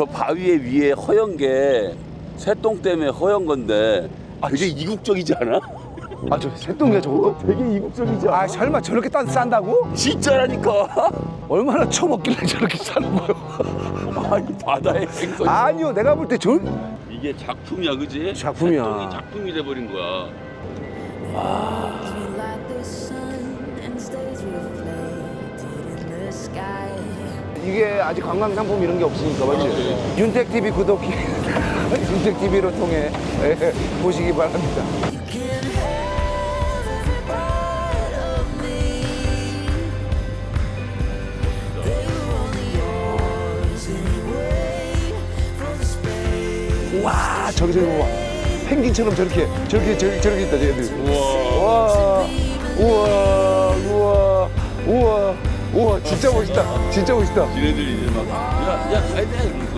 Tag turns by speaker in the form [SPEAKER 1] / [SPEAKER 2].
[SPEAKER 1] 저 바위에 위에 허연 게 새똥 때문에 허연 건데 되게 이국적이지 않아?
[SPEAKER 2] 아 저 새똥이야 저거?
[SPEAKER 1] 되게 이국적이지 않아?
[SPEAKER 2] 아 설마 저렇게 딴 싼다고?
[SPEAKER 1] 진짜라니까.
[SPEAKER 2] 얼마나 처먹길래 저렇게 싸는 거요?
[SPEAKER 1] 아니 바다의 생선.
[SPEAKER 2] 아니요 내가 볼 때 저
[SPEAKER 1] 이게 작품이야, 그지?
[SPEAKER 2] 작품이야.
[SPEAKER 1] 새똥이 작품이 돼버린 거야.
[SPEAKER 2] 이게 아직 관광 상품 이런 게 없으니까 맞지? 윤택 TV 구독 윤택 TV로 통해 예, 보시기 바랍니다. 와 저기 저기 봐. 펭귄처럼 저렇게 저렇게 저렇게, 저렇게 있다 얘들. 우와 우와 우와 진짜 멋있다 진짜 멋있다.
[SPEAKER 1] 지네들이 이제 막, 야, 야, 가야 돼.